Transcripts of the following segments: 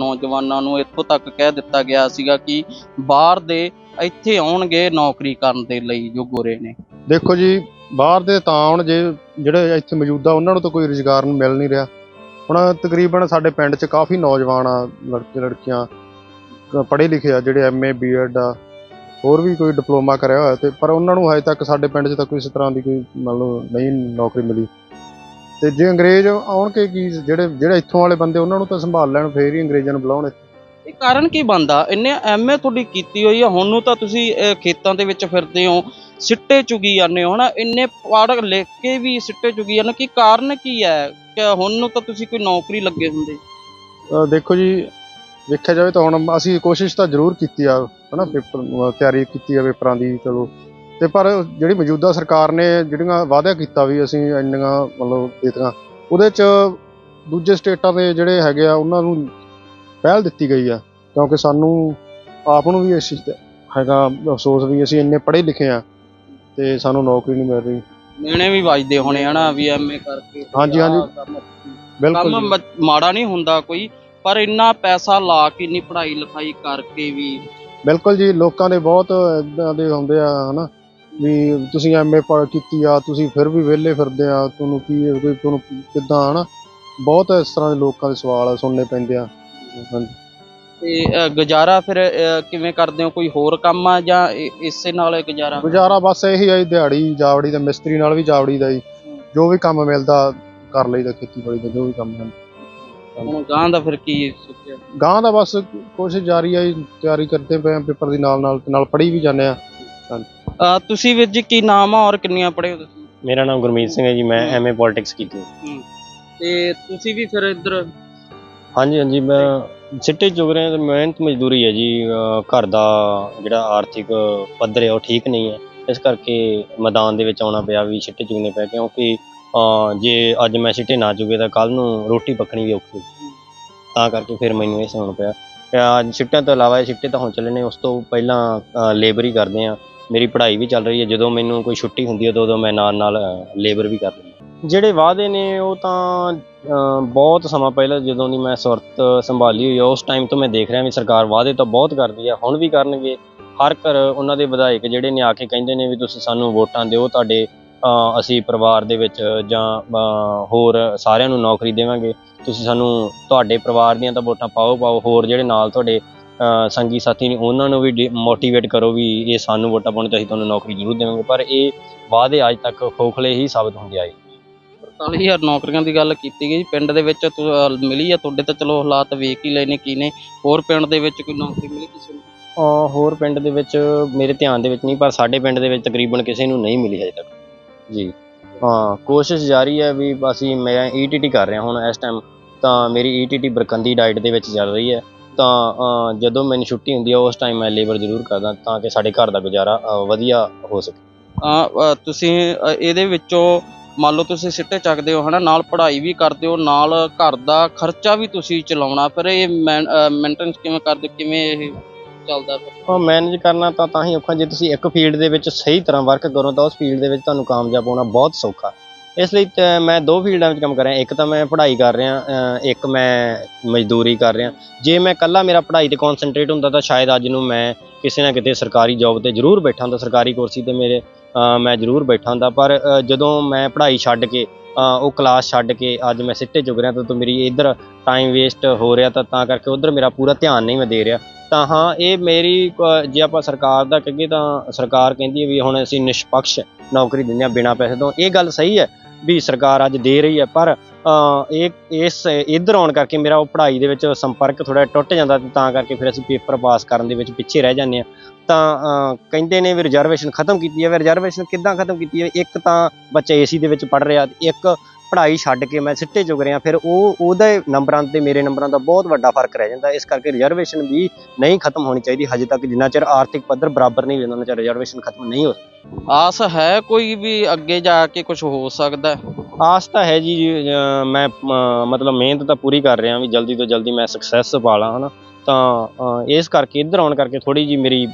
ਨੌਜਵਾਨਾਂ ਨੂੰ ਇੱਥੋਂ ਤੱਕ ਕਹਿ ਦਿੱਤਾ ਗਿਆ ਸੀਗਾ ਕਿ ਬਾਹਰ ਦੇ ਇੱਥੇ ਆਉਣਗੇ ਨੌਕਰੀ ਕਰਨ ਦੇ ਲਈ ਜੋ ਗੋਰੇ ਨੇ। ਦੇਖੋ ਜੀ, ਬਾਹਰ ਦੇ ਤਾਂ ਆਉਣ ਜੇ ਜਿਹੜੇ ਇੱਥੇ ਮੌਜੂਦਾ, ਉਹਨਾਂ ਨੂੰ ਤਾਂ ਕੋਈ ਰੁਜ਼ਗਾਰ ਨੂੰ ਮਿਲ ਨਹੀਂ ਰਿਹਾ। ਹੁਣ ਤਕਰੀਬਨ ਸਾਡੇ ਪਿੰਡ 'ਚ ਕਾਫੀ ਨੌਜਵਾਨ ਆ, ਲੜਕੇ, ਲੜਕੀਆਂ ਪੜ੍ਹੇ ਲਿਖੇ ਆ, ਜਿਹੜੇ ਐਮਏ ਬੀਐਡ ਆ, ਹੋਰ ਵੀ ਕੋਈ ਡਿਪਲੋਮਾ ਕਰਿਆ ਹੋਇਆ ਤੇ ਪਰ ਉਹਨਾਂ ਨੂੰ ਹਜੇ ਤੱਕ ਸਾਡੇ ਪਿੰਡ 'ਚ ਤਾਂ ਕੋਈ ਇਸ ਤਰ੍ਹਾਂ ਦੀ ਕੋਈ ਮੰਨ ਲਓ ਨਹੀਂ ਨੌਕਰੀ ਮਿਲੀ। ਤੇ ਜੇ ਅੰਗਰੇਜ਼ ਆਉਣ ਕੇ ਕੀ ਜਿਹੜੇ ਜਿਹੜੇ ਇੱਥੋਂ ਵਾਲੇ ਬੰਦੇ ਉਹਨਾਂ ਨੂੰ ਤਾਂ ਸੰਭਾਲ ਲੈਣ ਫੇਰ ਹੀ ਅੰਗਰੇਜ਼ਾਂ ਨੂੰ ਬੁਲਾਉਣ ਇਹ ਕਾਰਨ ਕੀ ਬੰਦਾ ਇੰਨੇ ਐਮਏ ਤੁਹਾਡੀ ਕੀਤੀ ਹੋਈ ਆ ਹੁਣ ਨੂੰ ਤਾਂ ਤੁਸੀਂ ਖੇਤਾਂ ਦੇ ਵਿੱਚ ਫਿਰਦੇ ਹੋ ਸਿੱਟੇ ਚੁਗੀ ਜਾਂਦੇ ਹੋ ਹਨਾ? ਇੰਨੇ ਪੜ੍ਹ ਲਿਖ ਕੇ ਵੀ ਸਿੱਟੇ ਚੁਗੀ ਜਾਂਦੇ ਕੀ ਕਾਰਨ ਕੀ ਹੈ ਕਿ ਹੁਣ ਨੂੰ ਤਾਂ ਤੁਸੀਂ ਕੋਈ ਨੌਕਰੀ ਲੱਗੇ ਹੁੰਦੇ। ਦੇਖੋ ਜੀ ਵੇਖਿਆ ਜਾਵੇ ਤਾਂ ਹੁਣ ਅਸੀਂ ਕੋਸ਼ਿਸ਼ ਤਾਂ ਜ਼ਰੂਰ ਕੀਤੀ ਆ ਹਨਾ? ਪੇਪਰ ਤਿਆਰੀ ਕੀਤੀ ਆ ਪੇਪਰਾਂ ਦੀ ਚਲੋ। ਤੇ ਪਰ ਜਿਹੜੀ ਮੌਜੂਦਾ ਸਰਕਾਰ ਨੇ ਜਿਹੜੀਆਂ ਵਾਅਦਾ ਕੀਤਾ ਵੀ ਅਸੀਂ ਇੰਨੀਆਂ ਮਤਲਬ ਦੇਤੀਆਂ ਉਹਦੇ ਚ ਦੂਜੇ ਸਟੇਟਾਂ ਦੇ ਜਿਹੜੇ ਹੈਗੇ ਆ ਉਹਨਾਂ ਨੂੰ ਪਹਿਲ ਦਿੱਤੀ ਗਈ ਆ ਕਿਉਂਕਿ ਸਾਨੂੰ ਆਪ ਨੂੰ ਵੀ ਇਸ ਚੀਜ਼ ਦਾ ਹੈਗਾ ਅਫਸੋਸ ਵੀ ਅਸੀਂ ਇੰਨੇ ਪੜ੍ਹੇ ਲਿਖੇ ਆ ਤੇ ਸਾਨੂੰ ਨੌਕਰੀ ਨਹੀਂ ਮਿਲ ਰਹੀ। ਮੇਣੇ ਵੀ ਵੱਜਦੇ ਹੋਣੇ ਹਨਾ ਵੀ ਐਮਏ ਕਰਕੇ ਹਾਂਜੀ, ਹਾਂਜੀ। ਬਿਲਕੁਲ ਕੰਮ ਮਾੜਾ ਨਹੀਂ ਹੁੰਦਾ ਕੋਈ ਪਰ ਇੰਨਾ ਪੈਸਾ ਲਾ ਕੇ ਇੰਨੀ ਪੜ੍ਹਾਈ ਲਿਖਾਈ ਕਰਕੇ ਵੀ। ਬਿਲਕੁਲ ਜੀ ਲੋਕਾਂ ਦੇ ਬਹੁਤ ਇਦਾਂ ਦੇ ਹੁੰਦੇ ਆ ਹਨਾ। ਵੀ ਤੁਸੀਂ ਐਮਏ ਪੜ੍ਹ ਕੀਤੀ ਆ ਤੁਸੀਂ ਫਿਰ ਵੀ ਵਿਹਲੇ ਫਿਰਦੇ ਆ ਤੁਹਾਨੂੰ ਕੀ ਕੋਈ ਤੁਹਾਨੂੰ ਕਿੱਦਾਂ ਹਨਾ? ਬਹੁਤ ਇਸ ਤਰ੍ਹਾਂ ਦੇ ਲੋਕਾਂ ਦੇ ਸਵਾਲ ਸੁਣਨੇ ਪੈਂਦੇ ਆ। ਹਾਂਜੀ। ਤੇ ਗੁਜ਼ਾਰਾ ਫਿਰ ਕਿਵੇਂ ਕਰਦੇ ਹੋ? ਕੋਈ ਹੋਰ ਕੰਮ ਆ ਜਾਂ ਇ- ਇਸੇ ਨਾਲ ਹੀ ਗੁਜ਼ਾਰਾ? ਗੁਜ਼ਾਰਾ ਬਸ ਇਹੀ ਆ ਜੀ ਦਿਹਾੜੀ ਜਾਵੜੀ ਦਾ ਮਿਸਤਰੀ ਨਾਲ ਵੀ ਜਾਵੜੀ ਦਾ ਜੀ। ਜੋ ਵੀ ਕੰਮ ਮਿਲਦਾ ਕਰ ਲਈਦਾ ਖੇਤੀਬਾੜੀ ਦਾ ਜੋ ਵੀ ਕੰਮ ਹੈ ਹੁਣ ਗਾਂ ਦਾ ਫਿਰ ਕੀ ਸੋਚਿਆ? ਗਾਂ ਦਾ ਬਸ ਕੋਸ਼ਿਸ਼ ਜਾਰੀ ਆ ਜੀ ਤਿਆਰੀ ਕਰਦੇ ਪਏ ਆ ਪੇਪਰ ਦੀ ਨਾਲ ਨਾਲ ਤੇ ਨਾਲ ਪੜ੍ਹੀ ਵੀ ਜਾਂਦੇ ਆ। ਅਹ, ਤੁਸੀਂ ਵੀਰ ਜੀ ਕੀ ਨਾਮ ਆ ਔਰ ਕਿੰਨੀਆਂ ਪੜ੍ਹੇ ਹੋ ਤੁਸੀਂ? ਮੇਰਾ ਨਾਮ ਗੁਰਮੀਤ ਸਿੰਘ ਹੈ ਜੀ ਮੈਂ। ਐਮਏ ਪੋਲਿਟਿਕਸ ਕੀਤੀ ਤੇ ਤੁਸੀਂ ਵੀ ਫਿਰ ਇੱਧਰ ਹਾਂਜੀ ਹਾਂਜੀ ਮੈਂ ਸਿੱਟੇ ਚੁਗ ਰਿਹਾ ਤੇ ਮਿਹਨਤ ਮਜ਼ਦੂਰੀ ਹੈ ਜੀ ਅਹ ਘਰ ਦਾ ਜਿਹੜਾ ਆਰਥਿਕ ਪੱਧਰ ਹੈ ਉਹ ਠੀਕ ਨਹੀਂ ਹੈ। ਇਸ ਕਰਕੇ ਮੈਦਾਨ ਦੇ ਵਿੱਚ ਆਉਣਾ ਪਿਆ ਵੀ ਸਿੱਟੇ ਚੁਗਣੇ ਪਏ ਕਿਉਂਕਿ ਅਹ ਜੇ ਅੱਜ ਮੈਂ ਸਿੱਟੇ ਨਾ ਚੁਗੇ ਤਾਂ ਕੱਲ ਨੂੰ ਰੋਟੀ ਪੱਕਣੀ ਵੀ ਔਖੀ ਤਾਂ ਕਰਕੇ ਫਿਰ ਮੈਨੂੰ ਇਹ ਸੁਣਨਾ ਪਿਆ। ਅੱਜ ਸਿੱਟਿਆਂ ਤੋਂ ਇਲਾਵਾ ਇਹ ਸਿੱਟੇ ਤਾਂ ਹੁਣ ਚੱਲੇ ਨੇ ਉਸ ਤੋਂ ਪਹਿਲਾਂ ਲੇਬਰ ਹੀ ਕਰਦੇ ਆ ਮੇਰੀ ਪੜ੍ਹਾਈ ਵੀ ਚੱਲ ਰਹੀ ਹੈ। ਜਦੋਂ ਮੈਨੂੰ ਕੋਈ ਛੁੱਟੀ ਹੁੰਦੀ ਹੈ ਤਾਂ ਉਦੋਂ ਮੈਂ ਨਾਲ ਨਾਲ ਲੇਬਰ ਵੀ ਕਰ ਲੈਂਦਾ। ਜਿਹੜੇ ਵਾਅਦੇ ਨੇ, ਉਹ ਤਾਂ ਬਹੁਤ ਸਮਾਂ ਪਹਿਲਾਂ ਜਦੋਂ ਦੀ ਮੈਂ ਸੁਰਤ ਸੰਭਾਲੀ ਹੋਈ ਆ ਉਸ ਟਾਈਮ ਤੋਂ ਮੈਂ ਦੇਖ ਰਿਹਾ ਵੀ ਸਰਕਾਰ ਵਾਅਦੇ ਤਾਂ ਬਹੁਤ ਕਰਦੀ ਹੈ, ਹੁਣ ਵੀ ਕਰਨਗੇ। ਹਰ ਘਰ ਉਹਨਾਂ ਦੇ ਵਿਧਾਇਕ ਜਿਹੜੇ ਨੇ ਆ ਕੇ ਕਹਿੰਦੇ ਨੇ ਵੀ ਤੁਸੀਂ ਸਾਨੂੰ ਵੋਟਾਂ ਦਿਓ, ਤੁਹਾਡੇ ਅਸੀਂ ਪਰਿਵਾਰ ਦੇ ਵਿੱਚ ਜਾਂ ਹੋਰ ਸਾਰਿਆਂ ਨੂੰ ਨੌਕਰੀ ਦੇਵਾਂਗੇ। ਤੁਸੀਂ ਸਾਨੂੰ, ਤੁਹਾਡੇ ਪਰਿਵਾਰ ਦੀਆਂ ਤਾਂ ਵੋਟਾਂ ਪਾਓ ਪਾਓ ਹੋਰ ਜਿਹੜੇ ਨਾਲ ਤੁਹਾਡੇ ਸੰਗੀ ਸਾਥੀ ਨੇ ਉਹਨਾਂ ਨੂੰ ਵੀ ਮੋਟੀਵੇਟ ਕਰੋ ਵੀ ਇਹ ਸਾਨੂੰ ਵੋਟਾਂ ਪਾਉਣ ਤੇ ਅਸੀਂ ਤੁਹਾਨੂੰ ਨੌਕਰੀ ਜ਼ਰੂਰ ਦੇਵਾਂਗੇ। ਪਰ ਇਹ ਵਾਅਦੇ ਅੱਜ ਤੱਕ ਖੋਖਲੇ ਹੀ ਸਾਬਤ ਹੁੰਦੇ ਆਏ। 45000 ਨੌਕਰੀਆਂ ਦੀ ਗੱਲ ਕੀਤੀ ਗਈ। ਪਿੰਡ ਦੇ ਵਿੱਚ ਮਿਲੀ ਆ ਤੁਹਾਡੇ ਤਾਂ ਚਲੋ ਹਾਲਾਤ ਵੇਖ ਹੀ ਲਏ ਨੇ ਕੀ ਨੇ। ਹੋਰ ਪਿੰਡ ਦੇ ਵਿੱਚ ਕੋਈ ਨੌਕਰੀ ਮਿਲੀ ਕਿਸੇ ਨੂੰ? ਹੋਰ ਪਿੰਡ ਦੇ ਵਿੱਚ ਮੇਰੇ ਧਿਆਨ ਦੇ ਵਿੱਚ ਨਹੀਂ ਪਰ ਸਾਡੇ ਪਿੰਡ ਦੇ ਵਿੱਚ ਤਕਰੀਬਨ ਕਿਸੇ ਨੂੰ ਨਹੀਂ ਮਿਲੀ ਹਜੇ ਤੱਕ। ਜੀ। ਹਾਂ ਕੋਸ਼ਿਸ਼ ਜਾਰੀ ਹੈ ਵੀ ਅਸੀਂ ਮੈਂ ਈਟੀਟੀ ਕਰ ਰਿਹਾ ਹੁਣ ਇਸ ਟਾਈਮ ਤਾਂ ਮੇਰੀ ਈਟੀਟੀ ਬਰਕੰਦੀ ਡਾਈਟ ਦੇ ਵਿੱਚ ਚੱਲ ਰਹੀ ਹੈ। ਤਾਂ ਜਦੋਂ ਮੈਨੂੰ ਛੁੱਟੀ ਹੁੰਦੀ ਹੈ ਉਸ ਟਾਈਮ ਮੈਂ ਲੇਬਰ ਜ਼ਰੂਰ ਕਰਦਾ ਤਾਂ ਕਿ ਸਾਡੇ ਘਰ ਦਾ ਗੁਜ਼ਾਰਾ ਵਧੀਆ ਹੋ ਸਕੇ ਤੁਸੀਂ ਇਹਦੇ ਵਿੱਚੋਂ ਮੰਨ ਲਓ ਤੁਸੀਂ ਸਿੱਟੇ ਚੱਕਦੇ ਹੋ ਹਨਾ ਨਾਲ ਪੜ੍ਹਾਈ ਵੀ ਕਰਦੇ ਹੋ ਨਾਲ ਘਰ ਦਾ ਖਰਚਾ ਵੀ ਤੁਸੀਂ ਚਲਾਉਣਾ ਫਿਰ ਇਹ ਮੇਨਟੇਨੈਂਸ ਕਿਵੇਂ ਕਰਦੇ? ਕਿਵੇਂ ਇਹ ਚੱਲਦਾ ਫਿਰ ਹਾਂ ਮੈਨੇਜ ਕਰਨਾ ਤਾਂ ਤਾਂ ਹੀ ਔਖਾ ਜੇ ਤੁਸੀਂ ਇੱਕ ਫੀਲਡ ਦੇ ਵਿੱਚ ਸਹੀ ਤਰ੍ਹਾਂ ਵਰਕ ਕਰੋ ਤਾਂ ਉਸ ਫੀਲਡ ਦੇ ਵਿੱਚ ਤੁਹਾਨੂੰ ਕਾਮਯਾਬ ਹੋਣਾ ਬਹੁਤ ਸੌਖਾ ਇਸ ਲਈ ਤਾਂ ਮੈਂ ਦੋ ਫੀਲਡਾਂ ਵਿੱਚ ਕੰਮ ਕਰ ਰਿਹਾ। ਇੱਕ ਤਾਂ ਮੈਂ ਪੜ੍ਹਾਈ ਕਰ ਰਿਹਾ ਇੱਕ ਮੈਂ ਮਜ਼ਦੂਰੀ ਕਰ ਰਿਹਾ। ਜੇ ਮੈਂ ਇਕੱਲਾ ਮੇਰਾ ਪੜ੍ਹਾਈ ਤੇ ਕਨਸੈਂਟਰੇਟ ਹੁੰਦਾ ਤਾਂ ਸ਼ਾਇਦ ਅੱਜ ਨੂੰ ਮੈਂ ਕਿਸੇ ਨਾ ਕਿਤੇ ਸਰਕਾਰੀ ਜੌਬ ਤੇ ਜ਼ਰੂਰ ਬੈਠਾ ਹੁੰਦਾ, ਸਰਕਾਰੀ ਕੁਰਸੀ ਤੇ ਮੇਰੇ ਮੈਂ ਜ਼ਰੂਰ ਬੈਠਾ ਹੁੰਦਾ। ਪਰ ਜਦੋਂ ਮੈਂ ਪੜ੍ਹਾਈ ਛੱਡ ਕੇ ਉਹ ਕਲਾਸ ਛੱਡ ਕੇ ਅੱਜ ਮੈਂ ਸਿੱਟੇ ਚੁਗ ਰਿਹਾ ਤਾਂ ਤਾਂ ਮੇਰੀ ਇੱਧਰ ਟਾਈਮ ਵੇਸਟ ਹੋ ਰਿਹਾ ਤਾਂ ਤਾਂ ਕਰਕੇ ਉਧਰ ਮੇਰਾ ਪੂਰਾ ਧਿਆਨ ਨਹੀਂ ਮੈਂ ਦੇ ਰਿਹਾ। ਤਾਂ ਹਾਂ, ਇਹ ਮੇਰੀ ਜੇ ਆਪਾਂ ਸਰਕਾਰ ਦਾ ਕਹੀਏ ਤਾਂ ਸਰਕਾਰ ਕਹਿੰਦੀ ਹੈ ਵੀ ਹੁਣ ਅਸੀਂ ਨਿਸ਼ਪਕਸ਼ ਨੌਕਰੀ ਦਿੰਦੇ ਹਾਂ ਬਿਨਾਂ ਪੈਸੇ ਤੋਂ। ਇਹ ਗੱਲ ਸਹੀ ਹੈ। ਵੀ ਸਰਕਾਰ ਅੱਜ ਦੇ ਰਹੀ ਹੈ, ਪਰ ਇਹ, ਇਸ, ਇੱਧਰ ਆਉਣ ਕਰਕੇ ਮੇਰਾ ਉਹ ਪੜ੍ਹਾਈ ਦੇ ਵਿੱਚ ਸੰਪਰਕ ਥੋੜਾ ਟੁੱਟ ਜਾਂਦਾ ਤੇ ਤਾਂ ਕਰਕੇ ਫਿਰ ਅਸੀਂ ਪੇਪਰ ਪਾਸ ਕਰਨ ਦੇ ਵਿੱਚ ਪਿੱਛੇ ਰਹਿ ਜਾਂਦੇ ਹਾਂ। ਤਾਂ ਕਹਿੰਦੇ ਨੇ ਵੀ ਰਿਜ਼ਰਵੇਸ਼ਨ ਖਤਮ ਕੀਤੀ ਹੈ, ਵੀ ਰਿਜ਼ਰਵੇਸ਼ਨ ਕਿੱਦਾਂ ਖਤਮ ਕੀਤੀ ਹੈ? ਇੱਕ ਤਾਂ ਬੱਚਾ ਏਸੀ ਦੇ ਵਿੱਚ ਪੜ ਰਿਹਾ ਇੱਕ ਪੜ੍ਹਾਈ ਛੱਡ ਕੇ ਮੈਂ ਸਿੱਟੇ ਚੁਗ ਰਿਹਾ ਫਿਰ ਉਹ ਉਹਦੇ ਨੰਬਰਾਂ ਤੇ ਮੇਰੇ ਨੰਬਰਾਂ ਦਾ ਬਹੁਤ ਵੱਡਾ ਫ਼ਰਕ ਰਹਿ ਜਾਂਦਾ। ਇਸ ਕਰਕੇ ਰਿਜ਼ਰਵੇਸ਼ਨ ਵੀ ਨਹੀਂ ਖਤਮ ਹੋਣੀ ਚਾਹੀਦੀ ਹਜੇ ਤੱਕ ਜਿੰਨਾ ਚਿਰ ਆਰਥਿਕ ਪੱਧਰ ਬਰਾਬਰ ਨਹੀਂ ਹੋ ਜਾਂਦਾ ਉਹਨਾਂ ਚਿਰ ਰਿਜ਼ਰਵੇਸ਼ਨ ਖਤਮ ਨਹੀਂ ਹੋ ਆਸ ਹੈ ਕੋਈ ਵੀ ਅੱਗੇ ਜਾ ਕੇ ਕੁਝ ਹੋ ਸਕਦਾ? ਆਸ ਤਾਂ ਹੈ ਜੀ ਮੈਂ ਮਤਲਬ ਮਿਹਨਤ ਤਾਂ ਪੂਰੀ ਕਰ ਰਿਹਾ ਵੀ ਜਲਦੀ ਤੋਂ ਜਲਦੀ ਮੈਂ ਸਕਸੈਸ ਪਾਲਾਂ ਹਨਾ। ਤਾਂ ਇਸ ਕਰਕੇ ਇੱਧਰ ਆਉਣ ਕਰਕੇ ਥੋੜੀ ਜੀ ਮੇਰੀ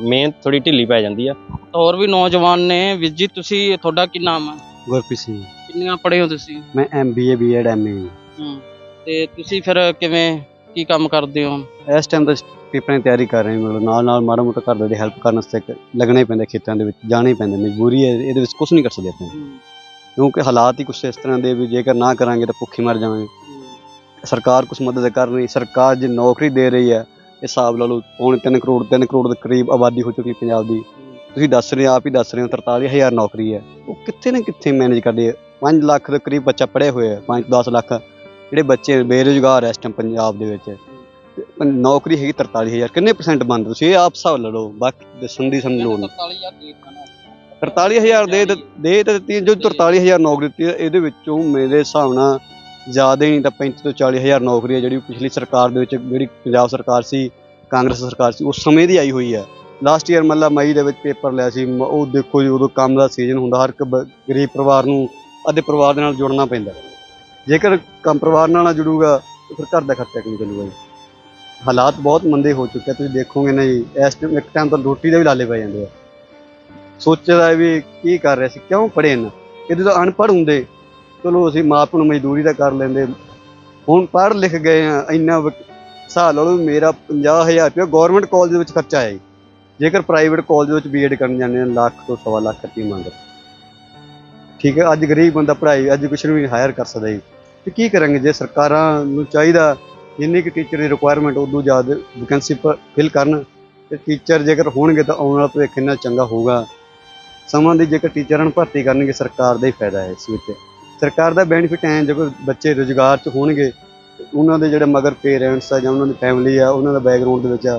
ਮਿਹਨਤ ਥੋੜੀ ਢਿੱਲੀ ਪੈ ਜਾਂਦੀ ਆ। ਹੋਰ ਵੀ ਨੌਜਵਾਨ ਨੇ ਵੀਰ ਜੀ ਤੁਸੀਂ ਤੁਹਾਡਾ ਕੀ ਨਾਮ ਹੈ? ਗੁਰਪ੍ਰੀਤ ਸਿੰਘ। ਕਿੰਨੀਆਂ ਪੜ੍ਹੇ ਹੋ ਤੁਸੀਂ? ਮੈਂ ਐਮਬੀਏ ਬੀਐਡ ਐਮਏ ਹੂੰ। ਤੇ ਤੁਸੀਂ ਫਿਰ ਕਿਵੇਂ ਕੀ ਕੰਮ ਕਰਦੇ ਹੋ? ਇਸ ਟਾਈਮ ਤਾਂ ਪੇਪਰਾਂ ਦੀ ਤਿਆਰੀ ਕਰ ਰਹੇ ਹਾਂ ਮਤਲਬ ਨਾਲ ਨਾਲ ਮਾੜਾ ਮੋਟਾ ਘਰ ਦੇ ਹੈਲਪ ਕਰਨ ਵਾਸਤੇ ਲੱਗਣਾ ਪੈਂਦਾ ਖੇਤਾਂ ਦੇ ਵਿੱਚ ਜਾਣਾ ਪੈਂਦਾ ਮਜਬੂਰੀ ਹੈ ਇਹਦੇ ਵਿੱਚ ਕੁਝ ਨਹੀਂ ਕਰ ਸਕਦੇ ਆਪਾਂ। ਕਿਉਂਕਿ ਹਾਲਾਤ ਹੀ ਕੁਛ ਇਸ ਤਰ੍ਹਾਂ ਦੇ ਵੀ ਜੇਕਰ ਨਾ ਕਰਾਂਗੇ ਤਾਂ ਭੁੱਖੇ ਮਰ ਜਾਵਾਂਗੇ। ਸਰਕਾਰ ਕੁਝ ਮਦਦ ਕਰ ਰਹੀ ਸਰਕਾਰ ਜੇ ਨੌਕਰੀ ਦੇ ਰਹੀ ਹੈ ਇਹ ਹਿਸਾਬ ਲਾ ਲਓ ਪੌਣੇ 3 ਕਰੋੜ 3 ਕਰੋੜ ਦੇ ਕਰੀਬ ਆਬਾਦੀ ਹੋ ਚੁੱਕੀ ਪੰਜਾਬ ਦੀ। ਤੁਸੀਂ ਦੱਸ ਰਹੇ ਹੋ, ਆਪ ਹੀ ਦੱਸ ਰਹੇ ਹੋ 43000 ਨੌਕਰੀ ਹੈ। ਉਹ ਕਿੱਥੇ ਨਾ ਕਿੱਥੇ ਮੈਨੇਜ ਕਰਦੇ ਆ 5 ਲੱਖ ਦੇ ਕਰੀਬ ਬੱਚਾ ਪੜ੍ਹੇ ਹੋਏ ਆ 5-10 ਲੱਖ ਜਿਹੜੇ ਬੱਚੇ ਬੇਰੁਜ਼ਗਾਰ ਐ ਇਸ ਟਾਈਮ ਪੰਜਾਬ ਦੇ ਵਿੱਚ। ਤੇ ਪੰ- ਨੌਕਰੀ ਹੈਗੀ 43000 ਕਿੰਨੇ ਪਰਸੈਂਟ ਬੰਦ ਤੁਸੀਂ? ਇਹ ਆਪ ਹਿਸਾਬ ਲਾ ਲਓ ਬਾਕੀ ਦੱਸਣ ਦੀ ਸਾਨੂੰ ਲੋੜ ਨਹੀਂ 44000 ਦੇ ਦੇਣਾ 43000 ਦੇ ਦਿੱਤ- ਦੇ ਤਾਂ ਦਿੱਤੀ ਜੋ 43000 ਨੌਕਰੀ ਦਿੱਤੀ ਹੈ, ਇਹਦੇ ਵਿੱਚੋਂ ਮੇਰੇ ਹਿਸਾਬ ਨਾਲ ਜ਼ਿਆਦਾ ਹੀ ਨਹੀਂ ਤਾਂ 35 ਤੋਂ 40000 ਨੌਕਰੀ ਹੈ ਜਿਹੜੀ ਪਿਛਲੀ ਸਰਕਾਰ ਦੇ ਵਿੱਚ ਜਿਹੜੀ ਪੰਜਾਬ ਸਰਕਾਰ ਸੀ ਕਾਂਗਰਸ ਸਰਕਾਰ ਸੀ ਉਸ ਸਮੇਂ ਦੀ ਆਈ ਹੋਈ ਹੈ। ਲਾਸਟ ਈਅਰ ਮਤਲਬ ਮਈ ਦੇ ਵਿੱਚ ਪੇਪਰ ਲਿਆ ਸੀ। ਮ- ਉਹ ਦੇਖੋ ਜੀ ਉਦੋਂ ਕੰਮ ਦਾ ਸੀਜ਼ਨ ਹੁੰਦਾ ਹਰ ਇੱਕ ਬ- ਗਰੀਬ ਪਰਿਵਾਰ ਨੂੰ ਅੱਧੇ ਪਰਿਵਾਰ ਦੇ ਨਾਲ ਜੁੜਨਾ ਪੈਂਦਾ। ਜੇਕਰ ਕੰਮ ਪਰਿਵਾਰ ਨਾਲ ਨਾ ਜੁੜੂਗਾ ਤਾਂ ਫਿਰ ਘਰ ਦਾ ਖਰਚਾ ਕਿਵੇਂ ਚੱਲੂਗਾ ਜੀ? ਹਾਲਾਤ ਬਹੁਤ ਮੰਦੇ ਹੋ ਚੁੱਕੇ ਆ, ਤੁਸੀਂ ਦੇਖੋਗੇ ਨਾ ਜੀ ਇਸ ਟਾਈਮ ਇੱਕ ਟਾਈਮ ਤਾਂ ਰੋਟੀ ਦੇ ਵੀ ਲਾਲੇ ਪੈ ਜਾਂਦੇ ਆ। ਸੋਚਦਾ ਹੈ ਵੀ ਕੀ ਕਰ ਰਿਹਾ ਸੀ ਕਿਉਂ ਪੜ੍ਹੇ ਨਾ ਇਹਦੇ ਤਾਂ ਅਨਪੜ੍ਹ ਹੁੰਦੇ। ਚਲੋ ਅਸੀਂ ਮਾਂ ਪਿਓ ਨੂੰ ਮਜ਼ਦੂਰੀ ਦਾ ਕਰ ਲੈਂਦੇ। ਹੁਣ ਪੜ੍ਹ ਲਿਖ ਗਏ ਆ ਇੰਨਾ ਵ- ਹਿਸਾਬ ਲਾ ਲਓ ਵੀ ਮੇਰਾ 50000 ਰੁਪਏ ਗਵਰਨਮੈਂਟ ਕਾਲਜ ਦੇ ਵਿੱਚ ਖਰਚਾ ਹੈ ਜੀ। ਜੇਕਰ ਪ੍ਰਾਈਵੇਟ ਕਾਲਜ ਦੇ ਵਿੱਚ ਬੀਐਡ ਕਰਨ ਜਾਂਦੇ ਆ ਲੱਖ ਤੋਂ ਸਵਾ ਲੱਖ ਰੁਪਏ ਮੰਗਦੇ ਠੀਕ ਹੈ, ਅੱਜ ਗਰੀਬ ਬੰਦਾ ਪੜ੍ਹਾਈ ਐਜੂਕੇਸ਼ਨ ਵੀ ਹਾਇਰ ਕਰ ਸਕਦਾ ਜੀ। ਤੇ ਕੀ ਕਰਾਂਗੇ, ਜੇ ਸਰਕਾਰਾਂ ਨੂੰ ਚਾਹੀਦਾ ਜਿੰਨੀ ਕਿ ਟੀਚਰ ਦੀ ਰਿਕੁਆਇਰਮੈਂਟ ਉਦੋਂ ਜ਼ਿਆਦਾ ਵੈਕੈਂਸੀ ਫਿਲ ਕਰਨ, ਤੇ ਟੀਚਰ ਜੇਕਰ ਹੋਣਗੇ ਤਾਂ ਆਉਣ ਵਾਲਾ ਭਵਿੱਖ ਇੰਨਾ ਚੰਗਾ ਹੋਊਗਾ। ਸਮਾਂ ਦੀ ਜੇਕਰ ਟੀਚਰਾਂ ਨੂੰ ਭਰਤੀ ਕਰਨਗੇ, ਸਰਕਾਰ ਦਾ ਹੀ ਫਾਇਦਾ ਹੈ ਇਸ ਵਿੱਚ। ਸਰਕਾਰ ਦਾ ਬੈਨੀਫਿਟ ਹੈ ਜੇ ਬੱਚੇ ਰੁਜ਼ਗਾਰ 'ਚ ਹੋਣਗੇ, ਉਹਨਾਂ ਦੇ ਜਿਹੜੇ ਮਗਰ ਪੇਰੈਂਟਸ ਆ ਜਾਂ ਉਹਨਾਂ ਦੀ ਫੈਮਿਲੀ ਆ, ਉਹਨਾਂ ਦਾ ਬੈਕਗ੍ਰਾਉਂਡ ਦੇ ਵਿੱਚ ਆ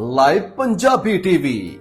ਲਾਈਵ ਪੰਜਾਬੀ ਟੀਵੀ